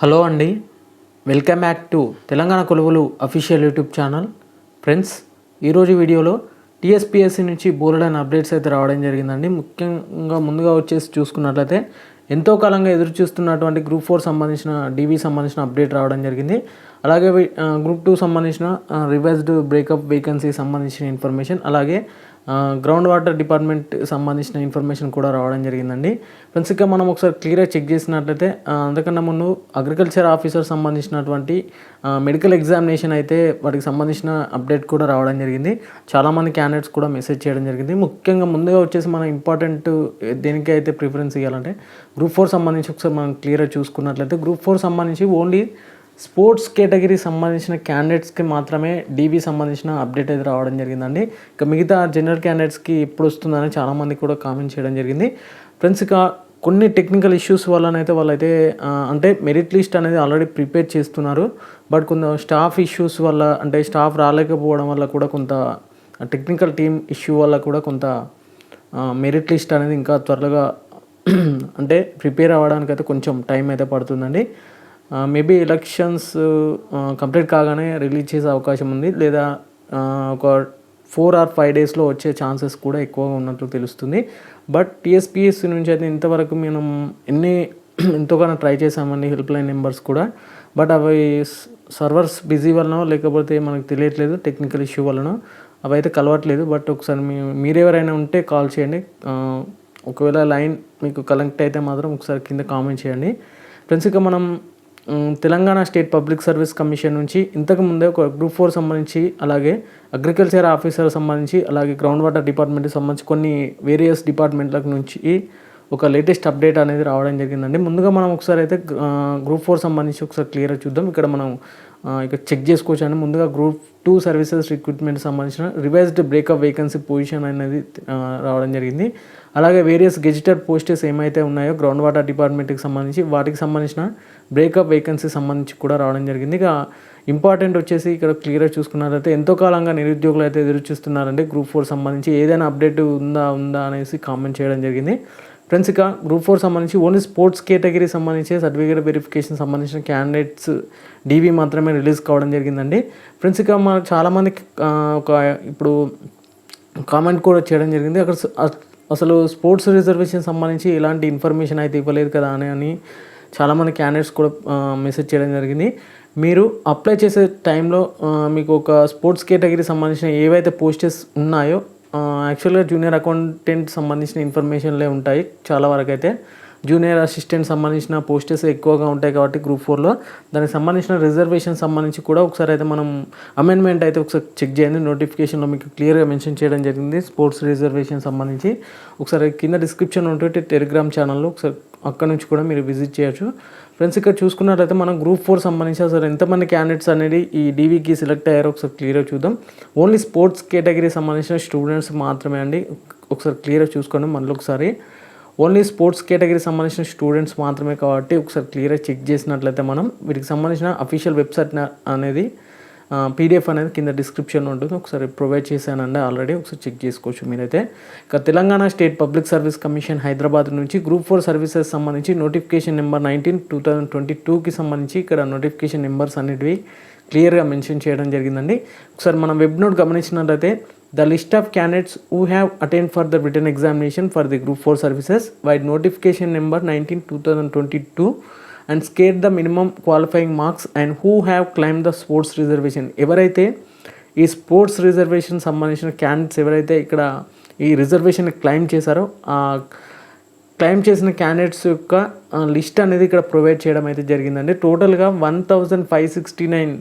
Hello అండి. Welcome back to Telangana కొలువులు official YouTube channel. Friends ఈరోజు వీడియోలో టీఎస్పిఎస్సి నుంచి బోలెడైన అప్డేట్స్ అయితే రావడం జరిగిందండి. ముఖ్యంగా ముందుగా వచ్చేసి చూసుకున్నట్లయితే ఎంతో కాలంగా ఎదురు చూస్తున్నటువంటి గ్రూప్ ఫోర్ సంబంధించిన డీవీ సంబంధించిన అప్డేట్ రావడం జరిగింది. అలాగే గ్రూప్ టూ సంబంధించిన రివైజ్డ్ బ్రేకప్ వేకెన్సీ సంబంధించిన ఇన్ఫర్మేషన్ అలాగే గ్రౌండ్ వాటర్ డిపార్ట్మెంట్ సంబంధించిన ఇన్ఫర్మేషన్ కూడా రావడం జరిగిందండి. ఫ్రెండ్స్ ఇక మనం ఒకసారి క్లియర్గా చెక్ చేసినట్లయితే ఆ, అంతకన్నా ముందు అగ్రికల్చర్ ఆఫీసర్ సంబంధించినటువంటి మెడికల్ ఎగ్జామినేషన్ అయితే వాటికి సంబంధించిన అప్డేట్ కూడా రావడం జరిగింది. చాలామంది క్యాండిడేట్స్ కూడా మెసేజ్ చేయడం జరిగింది. ముఖ్యంగా ముందుగా వచ్చేసి మనం ఇంపార్టెంట్ దేనికి అయితే ప్రిఫరెన్స్ ఇవ్వాలంటే గ్రూప్ ఫోర్ సంబంధించి ఒకసారి మనం క్లియర్గా చూసుకున్నట్లయితే గ్రూప్ ఫోర్ సంబంధించి ఓన్లీ స్పోర్ట్స్ కేటగిరీ సంబంధించిన క్యాండిడేట్స్కి మాత్రమే డీబీ సంబంధించిన అప్డేట్ అయితే రావడం జరిగిందండి. ఇక మిగతా జనరల్ క్యాండిడేట్స్కి ఎప్పుడు వస్తుందని చాలామంది కూడా కామెంట్ చేయడం జరిగింది. ఫ్రెండ్స్ ఇక కొన్ని టెక్నికల్ ఇష్యూస్ వల్లనైతే వాళ్ళైతే అంటే మెరిట్ లిస్ట్ అనేది ఆల్రెడీ ప్రిపేర్ చేస్తున్నారు. బట్ కొంత స్టాఫ్ ఇష్యూస్ వల్ల అంటే స్టాఫ్ రాలేకపోవడం వల్ల కూడా కొంత టెక్నికల్ టీమ్ ఇష్యూ వల్ల కూడా కొంత మెరిట్ లిస్ట్ అనేది ఇంకా త్వరగా అంటే ప్రిపేర్ అవ్వడానికి అయితే కొంచెం టైం అయితే పడుతుందండి. మేబీ ఎలక్షన్స్ కంప్లీట్ కాగానే రిలీజ్ చేసే అవకాశం ఉంది. లేదా uh, ఒక ఫోర్ ఆర్ ఫైవ్ డేస్లో వచ్చే ఛాన్సెస్ కూడా ఎక్కువగా ఉన్నట్లు తెలుస్తుంది. బట్ టీఎస్పిఎస్సి నుంచి అయితే ఇంతవరకు మనం ఎన్ని ఎంతోగానో ట్రై చేసామండి హెల్ప్ లైన్ నెంబర్స్ కూడా. బట్ అవి సర్వర్స్ బిజీ వలన లేకపోతే మనకు తెలియట్లేదు టెక్నికల్ ఇష్యూ వలన అవి అయితే కలవట్లేదు. బట్ ఒకసారి మీ మీరెవరైనా ఉంటే కాల్ చేయండి. Uh, ఒకవేళ లైన్ మీకు కనెక్ట్ అయితే మాత్రం ఒకసారి కింద కామెంట్ చేయండి. ఫ్రెండ్స్ ఇక మనం Telangana state public service commission నుంచి ఇంతకు ముందే ఒక గ్రూప్ ఫోర్ సంబంధించి అలాగే అగ్రికల్చర్ ఆఫీసర్ సంబంధించి అలాగే గ్రౌండ్ వాటర్ డిపార్ట్మెంట్కి సంబంధించి కొన్ని వేరియస్ డిపార్ట్మెంట్లకు నుంచి ఒక లేటెస్ట్ అప్డేట్ అనేది రావడం జరిగిందండి. ముందుగా మనం ఒకసారి అయితే గ్రూప్ ఫోర్ సంబంధించి ఒకసారి క్లియర్గా చూద్దాం. ఇక్కడ మనం ఇక ఇక్కడ చెక్ చేసుకోవచ్చు అండి ముందుగా గ్రూప్ టూ సర్వీసెస్ రిక్రూట్మెంట్ సంబంధించిన రివైజ్డ్ బ్రేకప్ వేకెన్సీ పొజిషన్ అనేది రావడం జరిగింది. అలాగే వేరియస్ గెజిటెడ్ పోస్టెస్ ఏమైతే ఉన్నాయో గ్రౌండ్ వాటర్ డిపార్ట్మెంట్కి సంబంధించి వాటికి సంబంధించిన బ్రేకప్ వేకెన్సీ సంబంధించి కూడా రావడం జరిగింది. ఇక ఇంపార్టెంట్ వచ్చేసి ఇక్కడ క్లియర్గా చూసుకున్నట్లయితే ఎంతో కాలంగా నిరుద్యోగులు అయితే ఎదురు చూస్తున్నారండి. గ్రూప్ ఫోర్ సంబంధించి ఏదైనా అప్డేట్ ఉందా ఉందా అనేసి కామెంట్ చేయడం జరిగింది. ఫ్రెండ్స్ ఇక గ్రూప్ ఫోర్ సంబంధించి ఓన్లీ స్పోర్ట్స్ కేటగిరీ సంబంధించి సర్టిఫికేట్ వెరిఫికేషన్ సంబంధించిన క్యాండిడేట్స్ డీవీ మాత్రమే రిలీజ్ కావడం జరిగిందండి. ఫ్రెండ్స్ ఇక మన చాలామంది ఒక ఇప్పుడు కామెంట్ కూడా చేయడం జరిగింది. అక్కడ అసలు స్పోర్ట్స్ రిజర్వేషన్ సంబంధించి ఎలాంటి ఇన్ఫర్మేషన్ అయితే ఇవ్వలేదు కదా అని అని చాలామంది క్యాండిడేట్స్ కూడా మెసేజ్ చేయడం జరిగింది. మీరు అప్లై చేసే టైంలో మీకు ఒక స్పోర్ట్స్ కేటగిరీ సంబంధించిన ఏవైతే పోస్టెస్ ఉన్నాయో యాక్చువల్గా జూనియర్ అకౌంటెంట్ సంబంధించిన ఇన్ఫర్మేషన్లే ఉంటాయి చాలా వరకు అయితే జూనియర్ అసిస్టెంట్ సంబంధించిన పోస్టెస్ ఎక్కువగా ఉంటాయి కాబట్టి గ్రూప్ ఫోర్లో. దానికి సంబంధించిన రిజర్వేషన్ సంబంధించి కూడా ఒకసారి అయితే మనం అమెండ్మెంట్ అయితే ఒకసారి చెక్ చేయండి. నోటిఫికేషన్లో మీకు క్లియర్గా మెన్షన్ చేయడం జరిగింది. స్పోర్ట్స్ రిజర్వేషన్ సంబంధించి. ఒకసారి కింద డిస్క్రిప్షన్ ఉంటుంది టెలిగ్రామ్ ఛానల్లో ఒకసారి అక్కడ నుంచి కూడా మీరు విజిట్ చేయొచ్చు. ఫ్రెండ్స్ ఇక్కడ చూసుకున్నట్లయితే మనం గ్రూప్ ఫోర్ సంబంధించి అసలు ఎంతమంది క్యాండిడేట్స్ అనేది ఈ డీవీకి సెలెక్ట్ అయ్యారో ఒకసారి క్లియర్గా చూద్దాం. ఓన్లీ స్పోర్ట్స్ కేటగిరీ సంబంధించిన స్టూడెంట్స్ మాత్రమే అండి. ఒకసారి క్లియర్గా చూసుకోండి. మళ్ళీ ఒకసారి ఓన్లీ స్పోర్ట్స్ కేటగిరీ సంబంధించిన స్టూడెంట్స్ మాత్రమే కాబట్టి ఒకసారి క్లియర్గా చెక్ చేసినట్లయితే మనం వీటికి సంబంధించిన అఫీషియల్ వెబ్సైట్ అనేది పీడిఎఫ్ అనేది కింద డిస్క్రిప్షన్ ఉంటుంది. ఒకసారి ప్రొవైడ్ చేశానండి ఆల్రెడీ ఒకసారి చెక్ చేసుకోవచ్చు మీరైతే. ఇక Telangana state public service commission Hyderabad నుంచి గ్రూప్ ఫోర్ సర్వీసెస్ సంబంధించి notification number nineteen two thousand twenty టూకి సంబంధించి ఇక్కడ నోటిఫికేషన్ నెంబర్స్ అనేటివి క్లియర్గా మెన్షన్ చేయడం జరిగిందండి. ఒకసారి మనం వెబ్ నోట్ గమనించినట్లయితే the list of candidates who have attend for the written examination for the group four services vide notification number nineteen two thousand twenty two and scored the minimum qualifying marks and who have claim the sports reservation ఎవరైతే ఈ sports reservation సంబంధించిన candidates ఎవరైతే ఇక్కడ ఈ reservation claim చేశారో ఆ claim చేసిన candidates యొక్క లిస్ట్ అనేది ఇక్కడ ప్రొవైడ్ చేయడం అయితే జరిగిందండి. టోటల్గా one thousand five sixty nine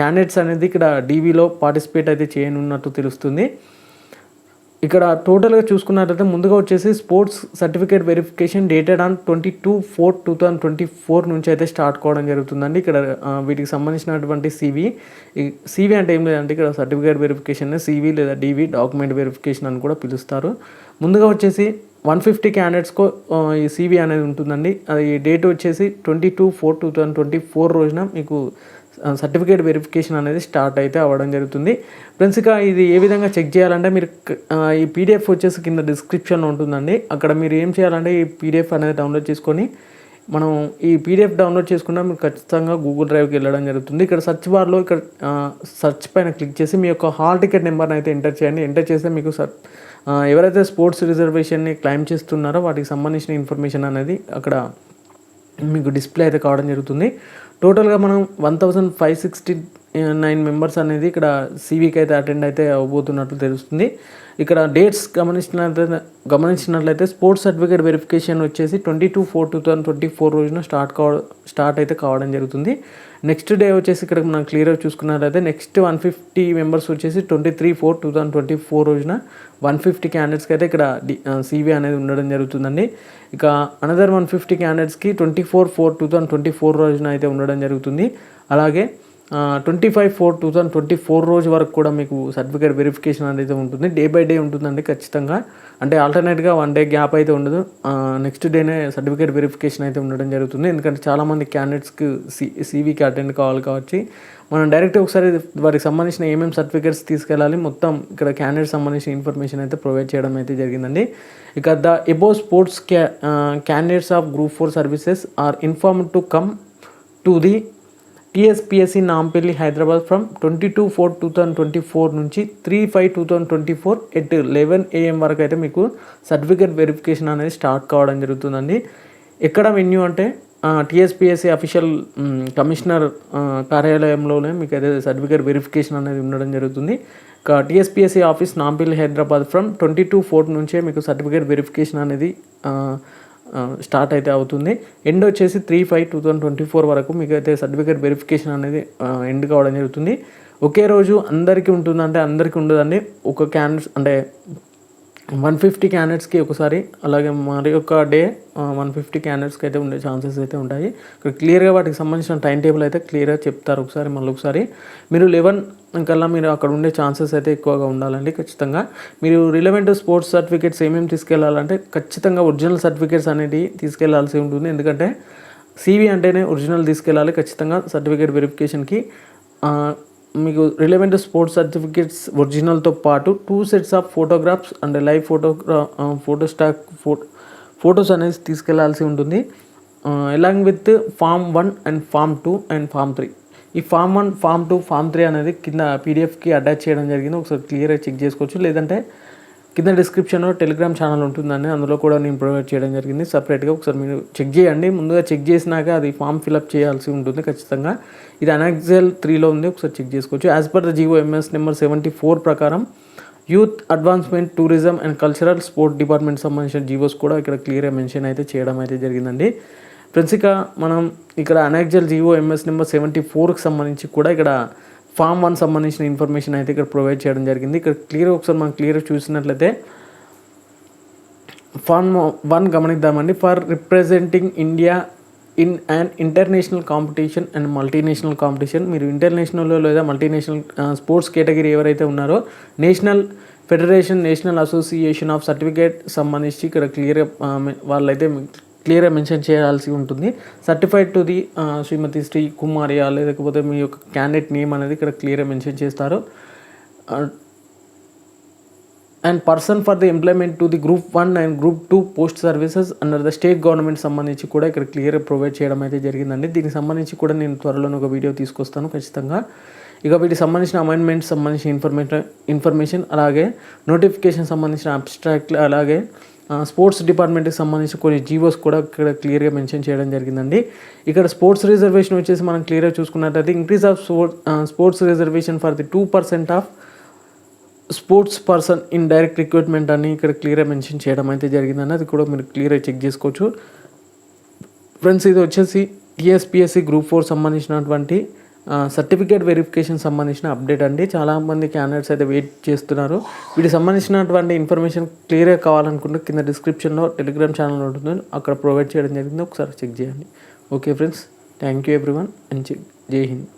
candidates అనేది ఇక్కడ డీవీలో పార్టిసిపేట్ అయితే చేయనున్నట్టు తెలుస్తుంది. ఇక్కడ టోటల్గా చూసుకున్నట్లయితే ముందుగా వచ్చేసి sports certificate verification dated on twenty two four two thousand twenty four నుంచి అయితే స్టార్ట్ కావడం జరుగుతుందండి. ఇక్కడ వీటికి సంబంధించినటువంటి సివి సివి అంటే ఏం లేదంటే ఇక్కడ సర్టిఫికేట్ వెరిఫికేషన్ సివి లేదా డివి డాక్యుమెంట్ వెరిఫికేషన్ అని కూడా పిలుస్తారు. ముందుగా వచ్చేసి వన్ ఫిఫ్టీ క్యాండిడేట్స్కు ఈ సీవీ అనేది ఉంటుందండి. అది డేట్ వచ్చేసి twenty two four two thousand twenty four రోజున మీకు సర్టిఫికేట్ వెరిఫికేషన్ అనేది స్టార్ట్ అయితే అవ్వడం జరుగుతుంది. ఫ్రెండ్స్ ఇక ఇది ఏ విధంగా చెక్ చేయాలంటే మీరు ఈ పీడిఎఫ్ వచ్చేసి కింద డిస్క్రిప్షన్లో ఉంటుందండి. అక్కడ మీరు ఏం చేయాలంటే ఈ పీడిఎఫ్ అనేది డౌన్లోడ్ చేసుకొని మనం ఈ పీడిఎఫ్ డౌన్లోడ్ చేసుకున్నా మీరు ఖచ్చితంగా గూగుల్ డ్రైవ్కి వెళ్ళడం జరుగుతుంది. ఇక్కడ సర్చ్ బార్లో ఇక్కడ సర్చ్ పైన క్లిక్ చేసి మీ యొక్క హాల్ టికెట్ నెంబర్ని అయితే ఎంటర్ చేయండి. ఎంటర్ చేస్తే మీకు సర్ ఎవరైతే స్పోర్ట్స్ రిజర్వేషన్ని క్లైమ్ చేస్తున్నారో వాటికి సంబంధించిన ఇన్ఫర్మేషన్ అనేది అక్కడ మీకు డిస్ప్లే అయితే కావడం జరుగుతుంది. టోటల్గా మనం one thousand five sixty nine members అనేది ఇక్కడ సివికి అయితే అటెండ్ అయితే అవ్వబోతున్నట్లు తెలుస్తుంది. ఇక్కడ డేట్స్ గమనించినట్లయితే గమనించినట్లయితే స్పోర్ట్స్ సర్టిఫికేట్ వెరిఫికేషన్ వచ్చేసి twenty two four two thousand twenty four రోజున స్టార్ట్ కావ స్టార్ట్ అయితే కావడం జరుగుతుంది. నెక్స్ట్ డే వచ్చేసి ఇక్కడ మనం క్లియర్గా చూసుకున్నట్లయితే నెక్స్ట్ వన్ ఫిఫ్టీ మెంబర్స్ వచ్చేసి twenty three four two thousand twenty four రోజున వన్ ఫిఫ్టీ క్యాండిడేట్స్కి అయితే ఇక్కడ సివి అనేది ఉండడం జరుగుతుందండి. ఇక అనదర్ వన్ ఫిఫ్టీ క్యాండిడేట్స్కి twenty four four two thousand twenty four రోజున అయితే ఉండడం జరుగుతుంది. అలాగే twenty five four two thousand twenty four రోజు వరకు కూడా మీకు సర్టిఫికేట్ వెరిఫికేషన్ అనేది ఉంటుంది. డే బై డే ఉంటుందండి ఖచ్చితంగా. అంటే ఆల్టర్నేట్గా వన్ డే గ్యాప్ అయితే ఉండదు. నెక్స్ట్ డేనే సర్టిఫికేట్ వెరిఫికేషన్ అయితే ఉండడం జరుగుతుంది. ఎందుకంటే చాలామంది క్యాండిడేట్స్కి సి సివికి అటెండ్ కావాలి కావచ్చు మనం డైరెక్ట్ ఒకసారి వారికి సంబంధించిన ఏమేమి సర్టిఫికేట్స్ తీసుకెళ్ళాలి మొత్తం ఇక్కడ క్యాండిడేట్ సంబంధించిన ఇన్ఫర్మేషన్ అయితే ప్రొవైడ్ చేయడం అయితే జరిగిందండి. ఇక ద ఎబో స్పోర్ట్స్ క్యా candidates of group four services are inform to come to the TSPSC Nampally Hyderabad from twenty two four two thousand twenty four నుంచి three five two thousand twenty four at eleven AM వరకు అయితే మీకు certificate verification అనేది start కావడం జరుగుతుందండి. ఎక్కడ venue అంటే TSPSC official commissioner కార్యాలయంలోనే మీకు అయితే సర్టిఫికేట్ వెరిఫికేషన్ అనేది ఉండడం జరుగుతుంది. TSPSC TSPSC office Nampally Hyderabad from twenty two four నుంచే మీకు సర్టిఫికేట్ వెరిఫికేషన్ అనేది స్టార్ట్ అయితే అవుతుంది. ఎండ్ వచ్చేసి three five two thousand twenty four వరకు మీకు అయితే సర్టిఫికేట్ వెరిఫికేషన్ అనేది ఎండ్ కావడం జరుగుతుంది. ఒకే రోజు అందరికీ ఉంటుందంటే అందరికీ ఉండదండి. ఒక క్యాండిడేట్స్ అంటే వన్ ఫిఫ్టీ క్యాండిడేట్స్కి ఒకసారి అలాగే మరి ఒక డే వన్ ఫిఫ్టీ క్యాండిడేట్స్కి అయితే ఉండే ఛాన్సెస్ అయితే ఉంటాయి. ఇక్కడ క్లియర్గా వాటికి సంబంధించిన టైం టేబుల్ అయితే క్లియర్గా చెప్తారు ఒకసారి మళ్ళీ ఒకసారి. మీరు లెవెన్ కల్లా మీరు అక్కడ ఉండే ఛాన్సెస్ అయితే ఎక్కువగా ఉండాలండి ఖచ్చితంగా. మీరు రిలవెంట్ స్పోర్ట్స్ సర్టిఫికేట్స్ ఏమేమి తీసుకెళ్ళాలంటే ఖచ్చితంగా ఒరిజినల్ సర్టిఫికేట్స్ అనేవి తీసుకెళ్ళాల్సి ఉంటుంది. ఎందుకంటే సివి అంటేనే ఒరిజినల్ తీసుకెళ్ళాలి ఖచ్చితంగా సర్టిఫికేట్ వెరిఫికేషన్కి. మీకు రిలవెంట్ స్పోర్ట్స్ సర్టిఫికేట్స్ ఒరిజినల్తో పాటు two sets of photographs and live ఫోటోగ్రా photo stock photo photos అనేది తీసుకెళ్ళాల్సి ఉంటుంది. Along with form one and form two and form three ఈ form one form two form three అనేది కింద పీడిఎఫ్కి అటాచ్ చేయడం జరిగింది. ఒకసారి క్లియర్గా చెక్ చేసుకోవచ్చు. లేదంటే కింద డిస్క్రిప్షన్లో టెలిగ్రామ్ ఛానల్ ఉంటుందండి. అందులో కూడా నేను ప్రొవైడ్ చేయడం జరిగింది. సపరేట్గా ఒకసారి మీరు చెక్ చేయండి. ముందుగా చెక్ చేసినాక అది ఫామ్ ఫిలప్ చేయాల్సి ఉంటుంది ఖచ్చితంగా. ఇది అనెక్సెల్ త్రీలో ఉంది. ఒకసారి చెక్ చేసుకోవచ్చు. As per the GOMS MS number seventy four ప్రకారం youth advancement tourism and cultural sport department సంబంధించిన జీవోస్ కూడా ఇక్కడ క్లియర్గా మెన్షన్ అయితే చేయడం అయితే జరిగిందండి. ఫ్రెండ్స్ ఇక మనం ఇక్కడ annexure GO MS number seventy ఫోర్కి సంబంధించి కూడా ఇక్కడ ఫామ్ వన్ సంబంధించిన ఇన్ఫర్మేషన్ అయితే ఇక్కడ ప్రొవైడ్ చేయడం జరిగింది. ఇక్కడ క్లియర్ ఒకసారి మనం క్లియర్ చూసినట్లయితే form one గమనిద్దామండి. For representing India in and international competition and multinational competition. మీరు ఇంటర్నేషనల్లో లేదా మల్టీనేషనల్ స్పోర్ట్స్ కేటగిరీ ఎవరైతే ఉన్నారో national federation national association of certificate సంబంధించి ఇక్కడ క్లియర్గా వాళ్ళైతే క్లియర్గా మెన్షన్ చేయాల్సి ఉంటుంది. Certified to the Shrimati Shri కుమారియా లేకపోతే మీ యొక్క క్యాండిడేట్ నేమ్ అనేది ఇక్కడ క్లియర్గా మెన్షన్ చేస్తారు. And person for the employment to the group one and group two post services under the state government సంబంధించి కూడా ఇక్కడ క్లియర్ ప్రొవైడ్ చేయడం అయితే జరిగిందండి. దీనికి సంబంధించి కూడా నేను త్వరలోనే ఒక వీడియో తీసుకొస్తాను ఖచ్చితంగా. ఇక వీటికి సంబంధించిన అమెండ్మెంట్స్ సంబంధించిన ఇన్ఫర్మేషన్ ఇన్ఫర్మేషన్ అలాగే నోటిఫికేషన్ సంబంధించిన అబ్స్ట్రాక్ట్ అలాగే స్పోర్ట్స్ డిపార్ట్మెంట్కి సంబంధించిన కొన్ని జీవోస్ కూడా ఇక్కడ క్లియర్గా మెన్షన్ చేయడం జరిగిందండి. ఇక్కడ స్పోర్ట్స్ రిజర్వేషన్ వచ్చేసి మనం క్లియర్గా చూసుకున్నట్లయితే increase of sports reservation for the two percent of sports person in direct recruitment అని ఇక్కడ క్లియర్గా మెన్షన్ చేయడం అయితే జరిగిందని అది కూడా మీరు క్లియర్గా చెక్ చేసుకోవచ్చు. ఫ్రెండ్స్ ఇది వచ్చేసి టీఎస్పిఎస్సి గ్రూప్ ఫోర్ సంబంధించినటువంటి సర్టిఫికేట్ వెరిఫికేషన్ సంబంధించిన అప్డేట్ అండి. చాలామంది క్యాండిడేట్స్ అయితే వెయిట్ చేస్తున్నారు. వీటికి సంబంధించినటువంటి ఇన్ఫర్మేషన్ క్లియర్గా కావాలనుకుంటే కింద డిస్క్రిప్షన్లో టెలిగ్రామ్ ఛానల్ ఉంటుంది. అక్కడ ప్రొవైడ్ చేయడం జరిగింది. ఒకసారి చెక్ చేయండి. Okay friends thank you everyone and జై హింద్